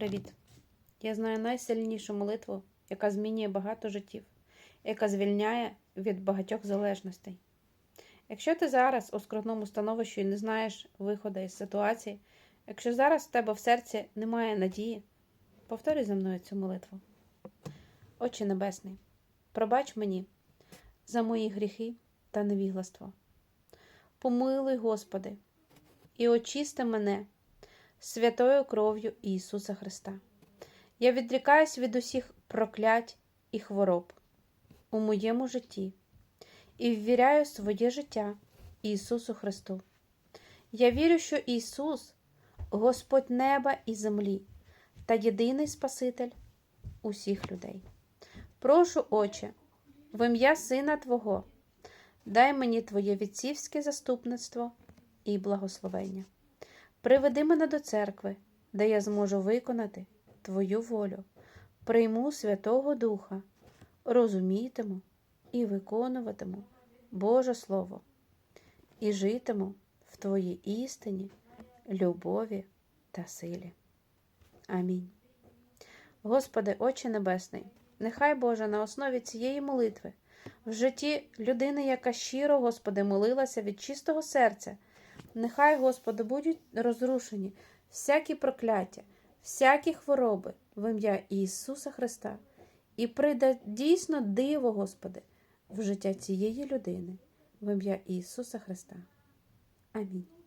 Привіт! Я знаю найсильнішу молитву, яка змінює багато життів, яка звільняє від багатьох залежностей. Якщо ти зараз у скрутному становищі і не знаєш виходу із ситуації, якщо зараз в тебе в серці немає надії, повторюй за мною цю молитву. Отче Небесний, пробач мені за мої гріхи та невігластво. Помилуй, Господи, і очисти мене святою кров'ю Ісуса Христа. Я відрікаюсь від усіх проклять і хвороб у моєму житті і ввіряю своє життя Ісусу Христу. Я вірю, що Ісус Господь неба і землі та єдиний Спаситель усіх людей. Прошу, Отче, в ім'я Сина Твого, дай мені Твоє відцівське заступництво і благословення. Приведи мене до церкви, де я зможу виконати Твою волю, прийму Святого Духа, розумітиму і виконуватиму Боже Слово, і житиму в Твоїй істині, любові та силі. Амінь. Господи, Отче Небесний, нехай Боже на основі цієї молитви в житті людини, яка щиро, Господи, молилася від чистого серця. Нехай, Господи, будуть розрушені всякі прокляття, всякі хвороби в ім'я Ісуса Христа, і прийде дійсно диво, Господи, в життя цієї людини в ім'я Ісуса Христа. Амінь.